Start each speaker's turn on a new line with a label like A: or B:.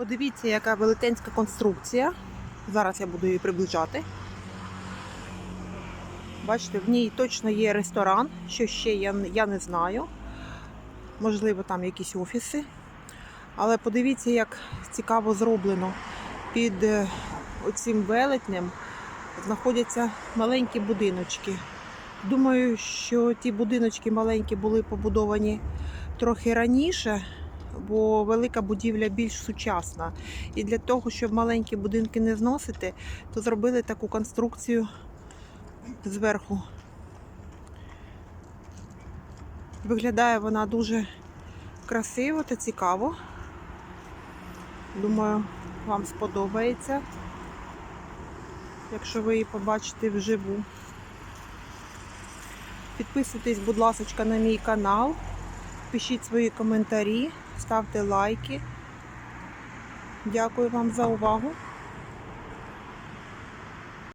A: Подивіться, яка велетенська конструкція. Зараз я буду її приближати. Бачите, в ній точно є ресторан, що ще я, я не знаю. Можливо, там якісь офіси. Але подивіться, як цікаво зроблено. Під е, оцим велетнем знаходяться маленькі будиночки. Думаю, що ті будиночки маленькі були побудовані трохи раніше, бо велика будівля більш сучасна. І для того, щоб маленькі будинки не зносити, то зробили таку конструкцію зверху. Виглядає вона дуже красиво та цікаво. Думаю, вам сподобається, якщо ви її побачите вживу. Підписуйтесь, будь ласка, на мій канал, пишіть свої коментарі, ставте лайки. Дякую вам за увагу.